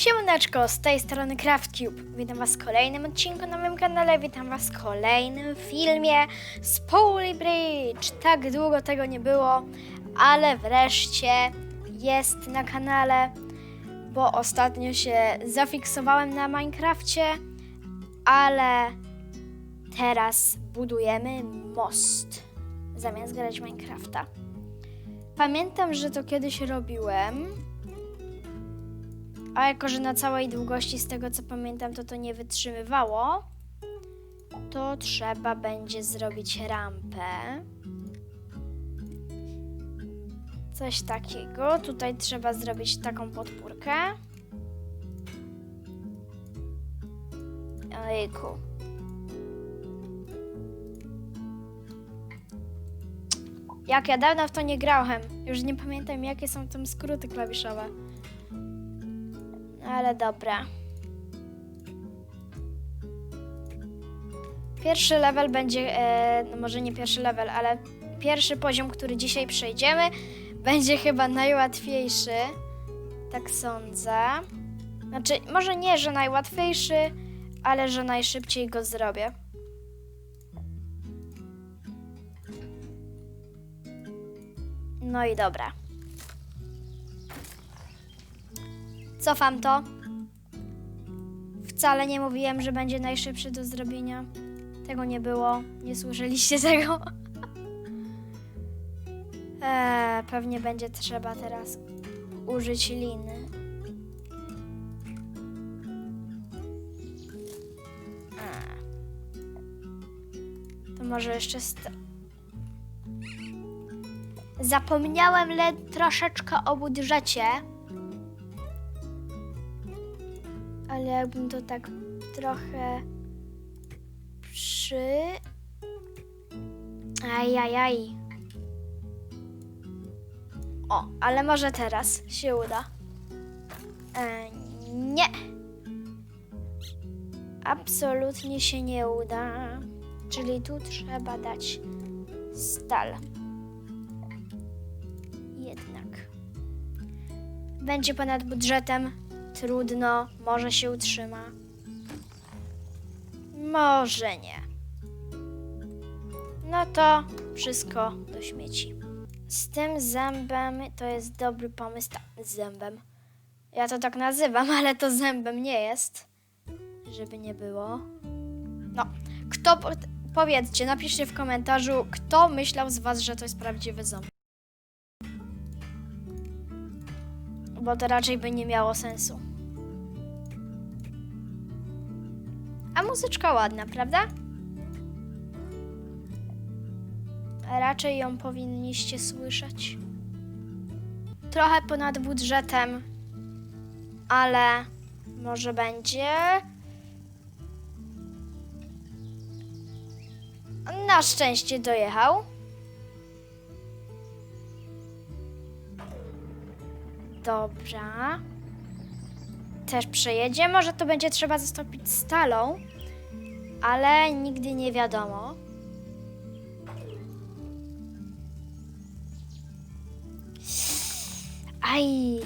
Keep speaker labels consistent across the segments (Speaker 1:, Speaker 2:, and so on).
Speaker 1: Siemaneczko, z tej strony CraftCube. Witam was w kolejnym odcinku na moim kanale, witam was w kolejnym filmie z Poly Bridge. Tak długo tego nie było, ale wreszcie jest na kanale, bo ostatnio się zafiksowałem na Minecrafcie, ale teraz budujemy most zamiast grać Minecrafta. Pamiętam, że to kiedyś robiłem, a jako, że na całej długości, z tego co pamiętam, to to nie wytrzymywało, to trzeba będzie zrobić rampę. Coś takiego. Tutaj trzeba zrobić taką podpórkę. Ojejku. Jak ja dawno w to nie grałem. Już nie pamiętam, jakie są tam skróty klawiszowe. Ale dobra. Pierwszy level będzie, e, no może nie pierwszy level, ale pierwszy poziom, który dzisiaj przejdziemy, będzie chyba najłatwiejszy. Tak sądzę. Znaczy, może nie, że najłatwiejszy, ale że najszybciej go zrobię. No i dobra. Cofam to. Wcale nie mówiłem, że będzie najszybszy do zrobienia. Tego nie było. Nie słyszeliście tego. Eee, pewnie będzie trzeba teraz użyć liny. Eee. To może jeszcze st- Zapomniałem le- troszeczkę o budżecie. Ale jakbym to tak trochę przy... Ajajaj. O, ale może teraz się uda. E, nie. Absolutnie się nie uda. Czyli tu trzeba dać stal. Jednak. Będzie ponad budżetem. Trudno, może się utrzyma. Może nie. No to wszystko do śmieci. Z tym zębem to jest dobry pomysł. Ta, z zębem. Ja to tak nazywam, ale to zębem nie jest. Żeby nie było. No, kto. po- Powiedzcie, napiszcie w komentarzu, kto myślał z Was, że to jest prawdziwy ząb. Bo to raczej by nie miało sensu. A muzyczka ładna, prawda? Raczej ją powinniście słyszeć. Trochę ponad budżetem, ale może będzie. Na szczęście dojechał. Dobra. Też przejedzie. Może to będzie trzeba zastąpić stalą, ale nigdy nie wiadomo. Aj.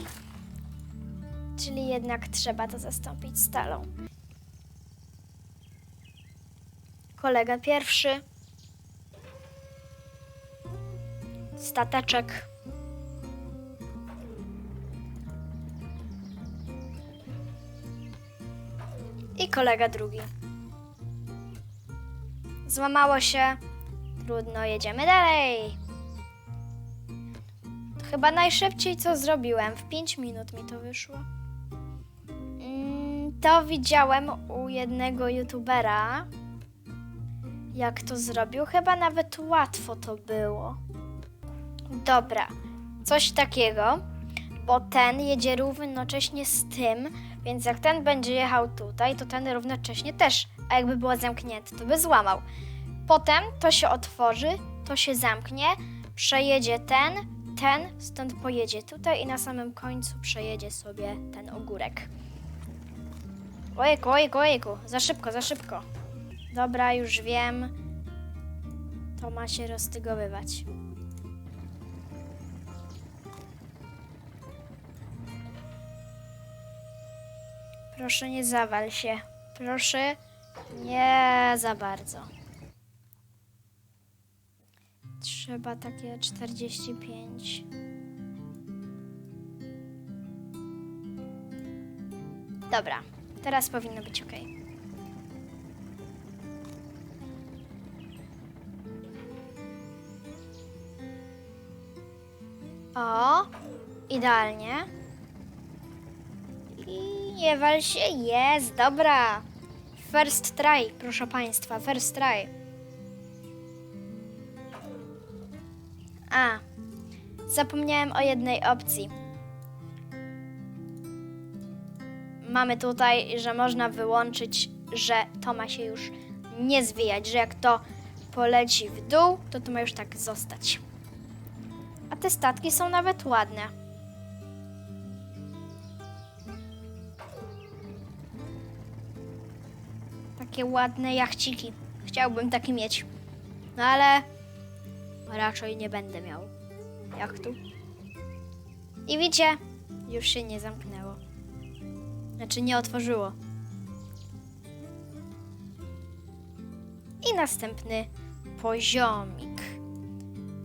Speaker 1: Czyli jednak trzeba to zastąpić stalą. Kolega pierwszy. Stateczek. I kolega drugi. Złamało się. Trudno, jedziemy dalej. To chyba najszybciej co zrobiłem. W 5 minut mi to wyszło. Mm, To widziałem u jednego youtubera. Jak to zrobił? Chyba nawet łatwo to było. Dobra, coś takiego, bo ten jedzie równocześnie z tym, więc jak ten będzie jechał tutaj, to ten równocześnie też, a jakby było zamknięte, to by złamał. Potem to się otworzy, to się zamknie, przejedzie ten, ten, stąd pojedzie tutaj i na samym końcu przejedzie sobie ten ogórek. Ojejku, ojejku, ojejku, za szybko, za szybko. Dobra, już wiem. To ma się roztygowywać. Proszę nie zawal się. Proszę nie za bardzo. Trzeba takie 45. Dobra, teraz powinno być ok. O, idealnie. Nie wal się, jest, dobra. First try, proszę Państwa, first try. A, zapomniałem o jednej opcji. Mamy tutaj, że można wyłączyć, że to ma się już nie zwijać, że jak to poleci w dół, to to ma już tak zostać. A te statki są nawet ładne. Takie ładne jachciki. Chciałbym takie mieć. No ale raczej nie będę miał jachtu. I widzicie, już się nie zamknęło. Znaczy nie otworzyło. I następny poziomik.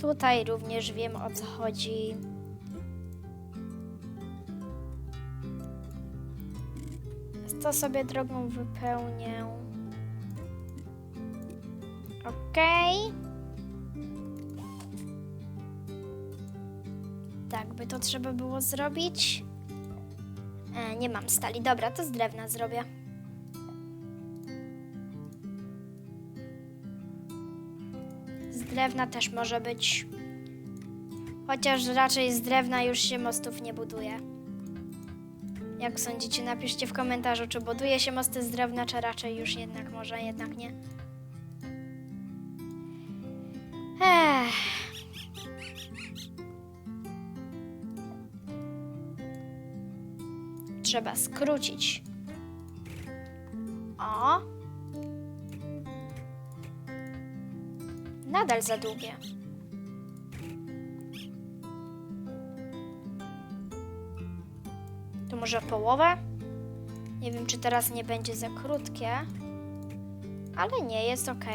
Speaker 1: Tutaj również wiem o co chodzi. To sobie drogą wypełnię. Okej. Tak by to trzeba było zrobić. E, nie mam stali. Dobra, to z drewna zrobię. Z drewna też może być. Chociaż raczej z drewna już się mostów nie buduje. Jak sądzicie, napiszcie w komentarzu, czy buduje się mosty z drewna, czy raczej już jednak może, jednak nie. Trzeba skrócić. O. Nadal za długie. To może połowę? Nie wiem, czy teraz nie będzie za krótkie, ale nie, jest ok.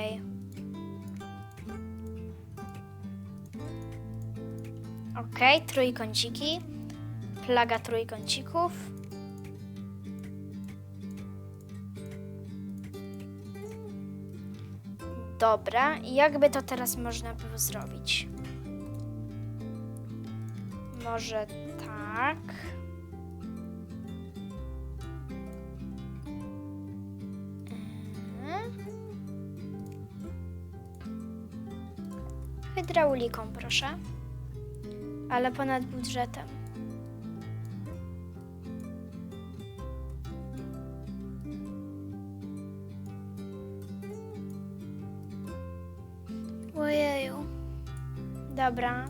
Speaker 1: Ok, trójkąciki. Plaga trójkącików. Dobra, jakby to teraz można było zrobić? Może tak. Mhm. Hydrauliką, proszę. Ale ponad budżetem. Ojeju. Dobra.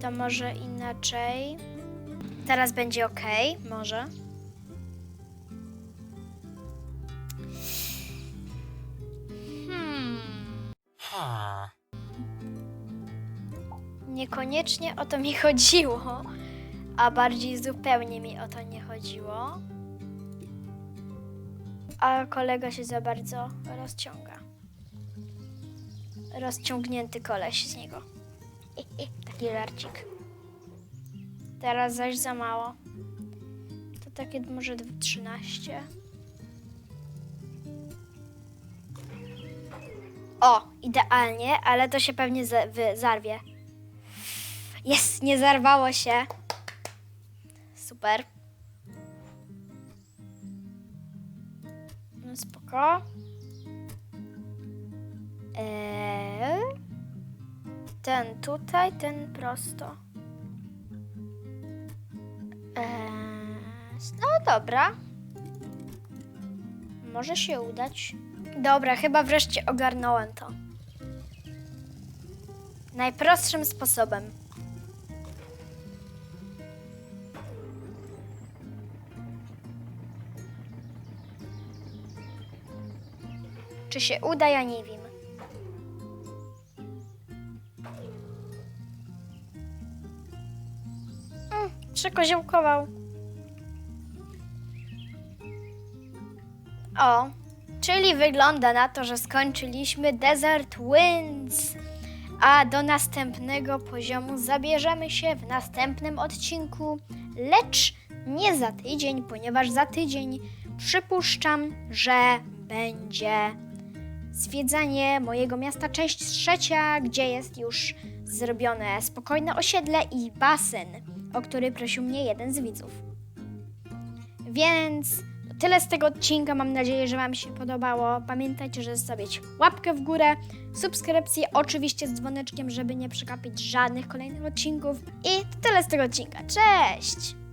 Speaker 1: To może inaczej. Teraz będzie ok, może. Hmm. Niekoniecznie o to mi chodziło, a bardziej zupełnie mi o to nie chodziło. A kolega się za bardzo rozciąga. Rozciągnięty koleś z niego. Taki żarcik. Teraz zaś za mało. To takie może dw- 13. O, idealnie, ale to się pewnie zarwie. Jest, nie zarwało się. Super. No spoko. Eee, ten tutaj, ten prosto. Eee, no dobra. Może się udać. Dobra, chyba wreszcie ogarnąłem to. Najprostszym sposobem. Czy się uda, ja nie wiem. Przekoziołkował. O, czyli wygląda na to, że skończyliśmy Desert Winds. A do następnego poziomu zabierzemy się w następnym odcinku, lecz nie za tydzień, ponieważ za tydzień przypuszczam, że będzie zwiedzanie mojego miasta, część trzecia, gdzie jest już zrobione spokojne osiedle i basen, o który prosił mnie jeden z widzów. Więc tyle z tego odcinka. Mam nadzieję, że Wam się podobało. Pamiętajcie, żeby zostawić łapkę w górę, subskrypcję, oczywiście z dzwoneczkiem, żeby nie przegapić żadnych kolejnych odcinków. I to tyle z tego odcinka. Cześć!